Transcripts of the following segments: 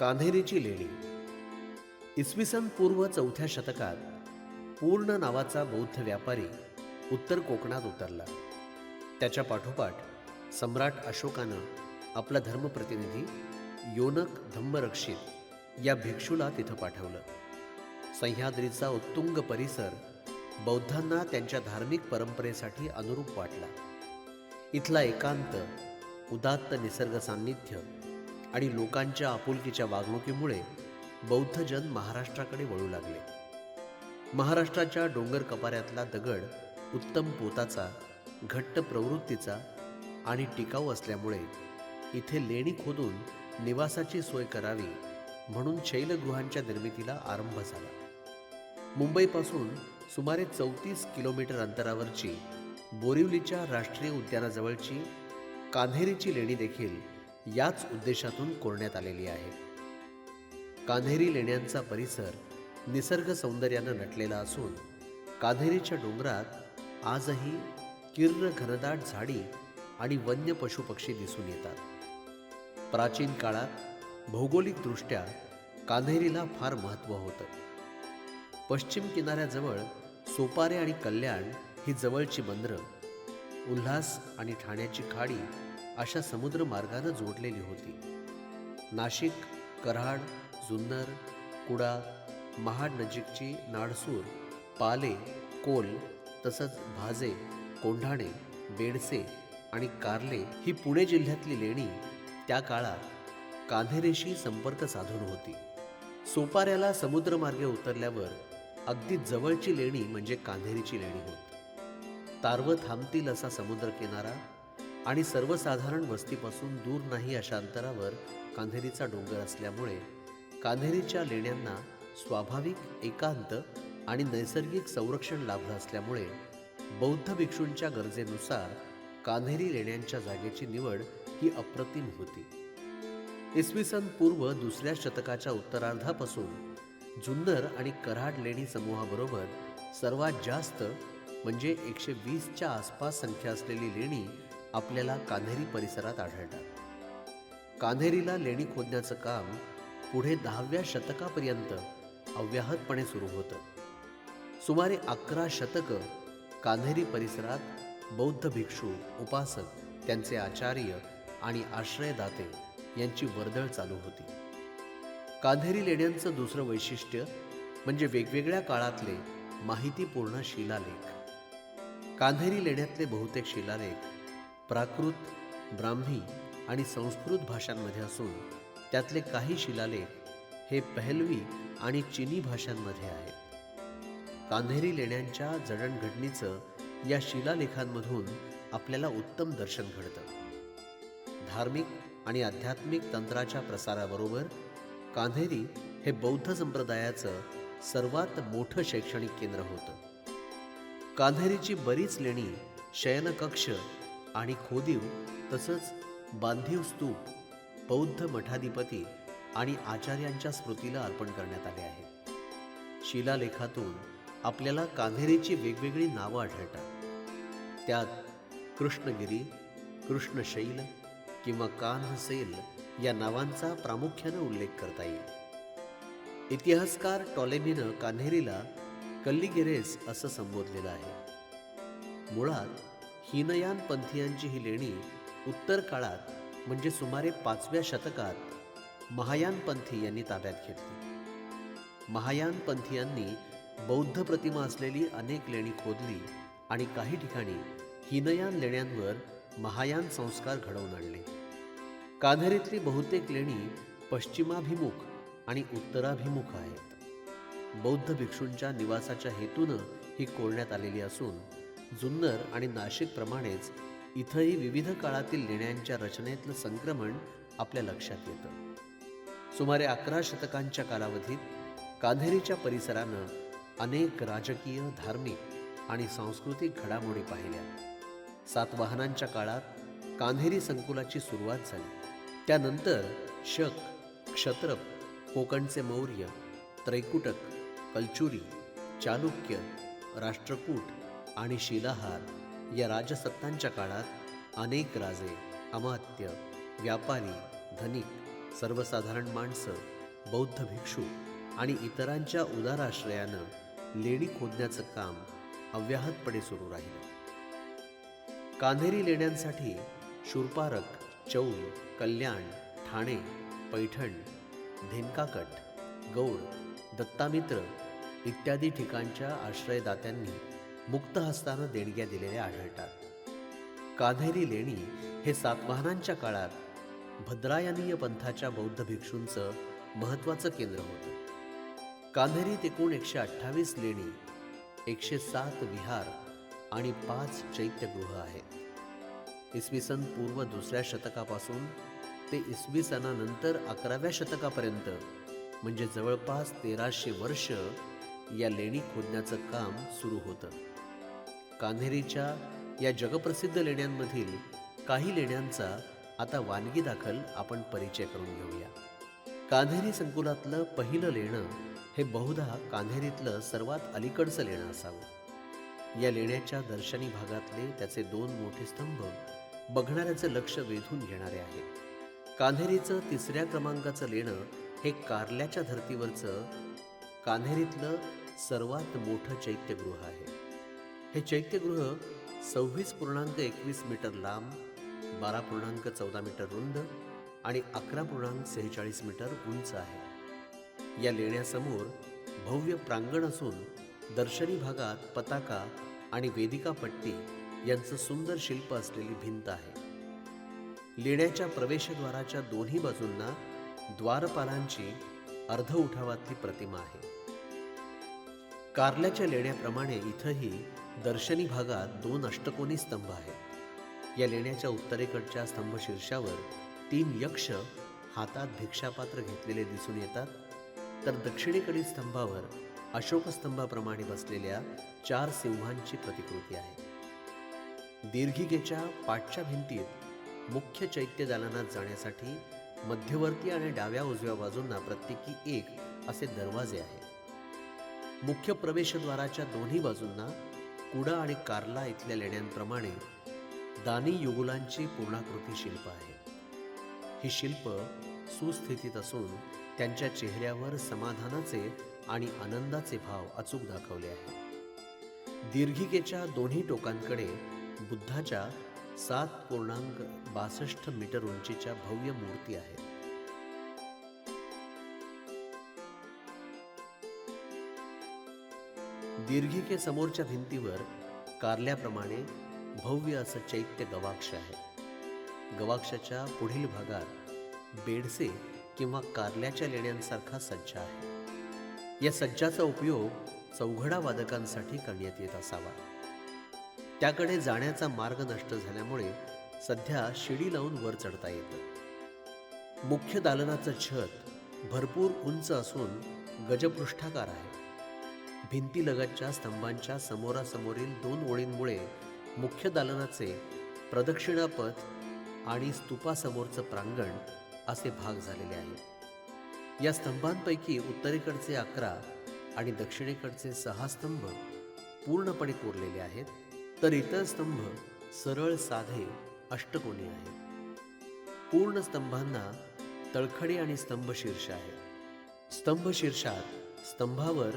कान्हेरीची लेणी. इसवी सन पूर्व चौथ्या शतकात पूर्ण नावाचा बौद्ध व्यापारी उत्तर कोकणात उतरला. त्याच्या पाठोपाठ सम्राट अशोकानं आपला धर्मप्रतिनिधी योनक धम्मरक्षित या भिक्षूला तिथं पाठवलं. सह्याद्रीचा उत्तुंग परिसर बौद्धांना त्यांच्या धार्मिक परंपरेसाठी अनुरूप वाटला. इथला एकांत उदात्त निसर्ग सान्निध्य आणि लोकांच्या आपुलकीच्या वागणुकीमुळे बौद्ध जन महाराष्ट्राकडे वळू लागले. महाराष्ट्राच्या डोंगर कपाऱ्यातला दगड उत्तम पोताचा घट्ट प्रवृत्तीचा आणि टिकाऊ असल्यामुळे इथे लेणी खोदून निवासाची सोय करावी म्हणून शैलगृहांच्या निर्मितीला आरंभ झाला. मुंबईपासून सुमारे चौतीस किलोमीटर अंतरावरची बोरिवलीच्या राष्ट्रीय उद्यानाजवळची कान्हेरीची लेणी देखील याच उद्देशातून कोरण्यात आलेली आहे. कान्हेरी लेण्यांचा परिसर निसर्ग सौंदर्यानं नटलेला असून कान्हेरीच्या डोंगरात आजही किर्र घनदाट झाडी आणि वन्य पशुपक्षी दिसून येतात. प्राचीन काळात भौगोलिकदृष्ट्या कान्हेरीला फार महत्त्व होतं. पश्चिम किनाऱ्याजवळ सोपारे आणि कल्याण ही जवळची बंदरं उल्हास आणि ठाण्याची खाडी अशा समुद्र मार्गानं जोडलेली होती. नाशिक कराड जुन्नर कुडा महाड नजीकची नाडसूर पाले कोल तसंच भाजे कोंढाणे बेडसे आणि कारले ही पुणे जिल्ह्यातली लेणी त्या काळात कान्हेरेशी संपर्क साधून होती. सोपाऱ्याला समुद्रमार्गे उतरल्यावर अगदी जवळची लेणी म्हणजे कान्हेरीची लेणी होत. तारवं थांबतील असा समुद्रकिनारा आणि सर्वसाधारण वस्तीपासून दूर नाही अशा अंतरावर कान्हेरीचा डोंगर असल्यामुळे कान्हेरीच्या लेण्यांना स्वाभाविक एकांत आणि नैसर्गिक संरक्षण लाभलं असल्यामुळे बौद्ध भिक्षूंच्या गरजेनुसार कान्हेरी लेण्यांच्या जागेची निवड ही अप्रतिम होती. इसवी सन पूर्व दुसऱ्या शतकाच्या उत्तरार्धापासून जुन्नर आणि कराड लेणी समूहाबरोबर सर्वात जास्त म्हणजे एकशे वीसच्या आसपास संख्या असलेली लेणी आपल्याला कान्हेरी परिसरात आढळतात. कान्हेरीला लेणी खोदण्याचं काम पुढे दहाव्या शतकापर्यंत अव्याहतपणे सुरू होतं. सुमारे अकरा शतकं कान्हेरी परिसरात बौद्ध भिक्षू उपासक त्यांचे आचार्य आणि आश्रयदाते यांची वर्दळ चालू होती. कान्हेरी लेण्यांचं दुसरं वैशिष्ट्य म्हणजे वेगवेगळ्या काळातले माहितीपूर्ण शिलालेख. कान्हेरी लेण्यातले बहुतेक शिलालेख प्राकृत ब्राह्मी आणि संस्कृत भाषांमध्ये असून त्यातले काही शिलालेख हे पहलवी आणि चिनी भाषांमध्ये आहेत. कान्हेरी लेण्यांच्या जडणघडणीचं या शिलालेखांमधून आपल्याला उत्तम दर्शन घडतं. धार्मिक आणि आध्यात्मिक तंत्राच्या प्रसाराबरोबर कान्हेरी हे बौद्ध संप्रदायाचं सर्वात मोठं शैक्षणिक केंद्र होतं. कान्हेरीची बरीच लेणी शयनकक्ष आणि खोदीव तसंच बांधीव स्तूप बौद्ध मठाधिपती आणि आचार्यांच्या स्मृतीला अर्पण करण्यात आले आहे. शिलालेखातून आपल्याला कान्हेरीची वेगवेगळी नावं आढळतात. त्यात कृष्णगिरी कृष्णशैल किंवा कान्हसेल या नावांचा प्रामुख्यानं उल्लेख करता येईल. इतिहासकार टॉलेमीनं कान्हेरीला कल्लिगिरेस असं संबोधलेलं आहे. मुळात हीनयान पंथीयांची ही लेणी उत्तर काळात म्हणजे सुमारे पाचव्या शतकात महायान पंथी यांनी ताब्यात घेतली. महायान पंथीयांनी बौद्ध प्रतिमा असलेली अनेक लेणी खोदली आणि काही ठिकाणी हिनयान लेण्यांवर महायान संस्कार घडवून आणले. कान्हेरीतली बहुतेक लेणी पश्चिमाभिमुख आणि उत्तराभिमुख आहेत. बौद्ध भिक्षूंच्या निवासाच्या हेतूनं ही कोरण्यात आलेली असून जुन्नर आणि नाशिकप्रमाणेच इथंही विविध काळातील लेण्यांच्या रचनेतलं संक्रमण आपल्या लक्षात येतं. सुमारे अकरा शतकांच्या कालावधीत कान्हेरीच्या परिसरानं अनेक राजकीय धार्मिक आणि सांस्कृतिक घडामोडी पाहिल्या. सातवाहनांच्या काळात कान्हेरी संकुलाची सुरुवात झाली. त्यानंतर शक क्षत्रप कोकणचे मौर्य त्रैकुटक कलचुरी चालुक्य राष्ट्रकूट आणि शिलाहार या राजसत्तांच्या काळात अनेक राजे अमात्य व्यापारी धनिक सर्वसाधारण माणसं बौद्ध भिक्षू आणि इतरांच्या उदाराश्रयानं लेणी खोदण्याचं काम अव्याहतपणे सुरू राहिलं. कान्हेरी लेण्यांसाठी शूरपारक चौल कल्याण ठाणे पैठण धेनकाकट गौड दत्तामित्र इत्यादी ठिकाणच्या आश्रयदात्यांनी मुक्त हस्तानं देणग्या दिलेल्या आढळतात. कान्हेरी लेणी हे सातवाहनांच्या काळात भद्रायनीय पंथाच्या बौद्ध भिक्षूंचं महत्त्वाचं केंद्र होतं. कान्हेरीत एकूण एकशे अठ्ठावीस लेणी एकशे सात विहार आणि पाच चैत्यगृह आहेत. इसवी सन पूर्व दुसऱ्या शतकापासून ते इसवी सनानंतर अकराव्या शतकापर्यंत म्हणजे जवळपास तेराशे वर्ष या लेणी खोदण्याचं काम सुरू होतं. कान्हेरीच्या या जगप्रसिद्ध लेण्यांमधील काही लेण्यांचा आता वानगी दाखल आपण परिचय करून घेऊया. कान्हेरी संकुलातलं पहिलं लेणं हे बहुधा कान्हेरीतलं सर्वात अलीकडचं लेणं असावं. या लेण्याच्या दर्शनी भागातले त्याचे दोन मोठे स्तंभ बघणाऱ्याचं लक्ष वेधून घेणारे आहेत. कान्हेरीचं तिसऱ्या क्रमांकाचं लेणं हे कारल्याच्या धर्तीवरचं कान्हेरीतलं सर्वात मोठं चैत्यगृह आहे. हे चैत्यगृह सव्वीस पूर्णांक एकवीस मीटर लांब बारा पूर्णांक चौदा मीटर रुंद आणि अकरा पूर्णांक सेहेचाळीस मीटर उंच आहे. या लेण्यासमोर भव्य प्रांगण असून दर्शनी भागात पताका आणि वेदिका पट्टी यांचं सुंदर शिल्प असलेली भिंत आहे. लेण्याच्या प्रवेशद्वाराच्या दोन्ही बाजूंना द्वारपालांची अर्ध उठावातली प्रतिमा आहे. कारल्याच्या लेण्याप्रमाणे इथंही दर्शनी भागात दोन अष्टकोनी स्तंभ आहेत. या लेण्याच्या उत्तरेकडच्या स्तंभ शीर्षावर तीन यक्ष हातात भिक्षापात्र घेतलेले दिसून येतात. तर दक्षिणेकडील स्तंभावर अशोक स्तंभाप्रमाणे बसलेल्या चार सिंहांची प्रतिकृती आहे. दीर्घिकेच्या पाठच्या भिंतीत मुख्य चैत्य दालनात जाण्यासाठी मध्यवर्ती आणि डाव्या उजव्या बाजूंना प्रत्येकी एक असे दरवाजे आहेत. मुख्य प्रवेशद्वाराच्या दोन्ही बाजूंना कुडा आणि कार्ला इथल्या लेण्यांप्रमाणे दानी युगुलांची पूर्णाकृती शिल्प आहे. ही शिल्प सुस्थितीत असून त्यांच्या चेहऱ्यावर समाधानाचे आणि आनंदाचे भाव अचूक दाखवले आहेत दीर्घिकेच्या दोन्ही टोकांकडे बुद्धाच्या सात पूर्णांक बासष्ट मीटर उंचीच्या भव्य मूर्ती आहेत. दीर्घिके समोरच्या भिंतीवर कारल्याप्रमाणे भव्य असं चैत्य गवाक्ष आहे. गवाक्षाच्या पुढील भागात बेडसे किंवा कारल्याच्या लेण्यांसारखा सज्जा आहे. या सज्जाचा उपयोग चौघडा वादकांसाठी करण्यात येत असावा. त्याकडे जाण्याचा मार्ग नष्ट झाल्यामुळे सध्या शिडी लावून वर चढता येतं. मुख्य दालनाचं छत भरपूर उंच असून गजपृष्ठाकार आहे. भिंतीलगतच्या स्तंभांच्या समोरासमोरील दोन ओळींमुळे मुख्य दालनाचे प्रदक्षिणापथ आणि स्तूपासमोरचं प्रांगण असे भाग झालेले आहे. या स्तंभांपैकी उत्तरेकडचे अकरा आणि दक्षिणेकडचे सहा स्तंभ पूर्णपणे कोरलेले आहेत तर इतर स्तंभ सरळ साधे अष्टकोनी आहेत. पूर्ण स्तंभांना तळखडे आणि स्तंभशीर्ष आहे. स्तंभशीर्षात स्तंभावर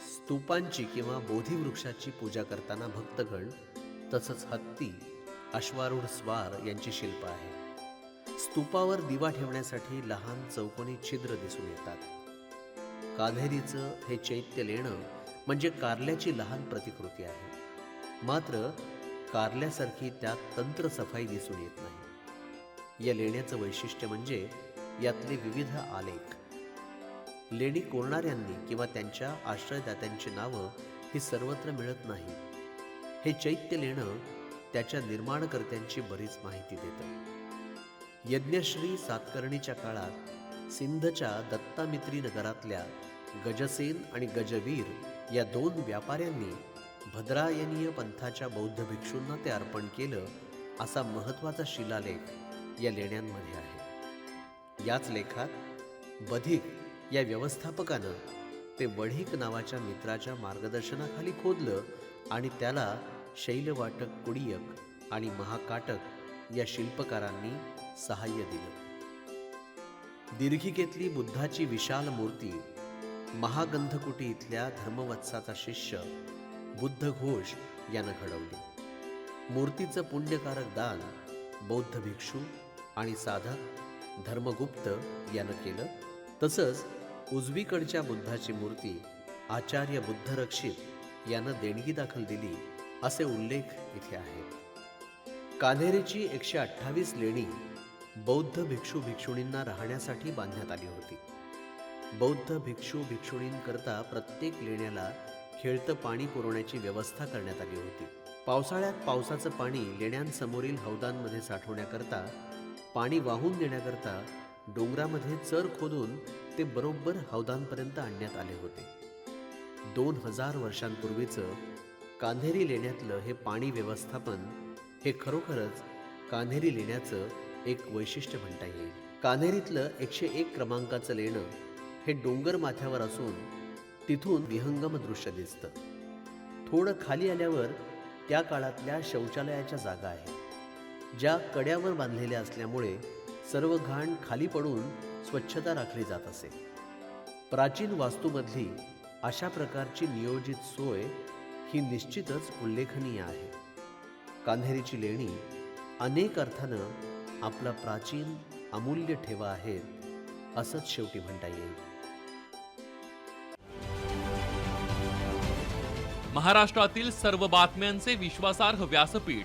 स्तूपांची किंवा बोधीवृक्षाची पूजा करताना भक्तगण तसंच हत्ती अश्वारूढ स्वार यांची शिल्प आहे. स्तूपावर दिवा ठेवण्यासाठी लहान चौकोनी छिद्र दिसून येतात. कान्हेरीचं हे चैत्य लेणं म्हणजे कारल्याची लहान प्रतिकृती आहे. मात्र कारल्यासारखी त्यात तंत्रसफाई दिसून येत नाही. या लेण्याचं वैशिष्ट्य म्हणजे यातले विविध आलेख लेणी कोरणाऱ्यांनी किंवा त्यांच्या आश्रयदात्यांची नावं ही सर्वत्र मिळत नाही. हे चैत्य लेणं त्याच्या निर्माणकर्त्यांची बरीच माहिती देतं. यज्ञश्री सातकर्णीच्या काळात सिंधच्या दत्तामित्री नगरातल्या गजसेन आणि गजवीर या दोन व्यापाऱ्यांनी भद्रायनीय पंथाच्या बौद्ध भिक्षूंना ते अर्पण केलं असा महत्त्वाचा शिलालेख या लेण्यांमध्ये आहे. याच लेखात बधिक या व्यवस्थापकानं ते वढीक नावाच्या मित्राच्या मार्गदर्शनाखाली खोदलं आणि त्याला शैलवाटक कुडियक आणि महाकाटक या शिल्पकारांनी सहाय्य दिलं. दीर्घिकेतली बुद्धाची विशाल मूर्ती महागंधकुटी इथल्या धर्मवत्साचा शिष्य बुद्ध घोष यानं घडवली. मूर्तीचं पुण्यकारक दान बौद्ध भिक्षू आणि साधक धर्मगुप्त यानं केलं. तसंच उजवीकडच्या बुद्धाची मूर्ती आचार्य बुद्धरक्षित यानं देणगी दाखल दिली असे उल्लेख इथे आहेत कान्हेरीची एकशे अठ्ठावीस लेणी बौद्ध भिक्षू भिक्षुणींना राहण्यासाठी बांधण्यात आली होती. बौद्ध भिक्षू भिक्षुणींकरता प्रत्येक लेण्याला खेळतं पाणी पुरवण्याची व्यवस्था करण्यात आली होती. पावसाळ्यात पावसाचं पाणी लेण्यांसमोरील हौदांमध्ये साठवण्याकरता पाणी वाहून नेण्याकरता डोंगरामध्ये चर खोदून ते बरोबर हौदांपर्यंत आणण्यात आले होते. दोन हजार वर्षांपूर्वीचं कान्हेरी लेण्यातलं हे पाणी व्यवस्थापन हे खरोखरच कान्हेरी लेण्याचं एक वैशिष्ट्य म्हणता येईल. कान्हेरीतलं एकशे एक क्रमांकाचं लेणं हे डोंगर माथ्यावर असून तिथून विहंगम दृश्य दिसतं. थोडं खाली आल्यावर त्या काळातल्या शौचालयाच्या जागा आहेत. ज्या कड्यावर बांधलेल्या असल्यामुळे सर्व घाण खाली पडून स्वच्छता राखली जात असे. प्राचीन वास्तूमधली अशा प्रकारची नियोजित सोय ही निश्चितच उल्लेखनीय आहे. कान्हेरीची लेणी अनेक अर्थानं आपला प्राचीन अमूल्य ठेवा आहेत असंच शेवटी म्हणता येईल. महाराष्ट्रातील सर्व बातम्यांचे विश्वासार्ह व्यासपीठ